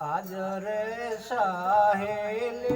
આજ રે સાહેલી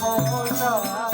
好好啊。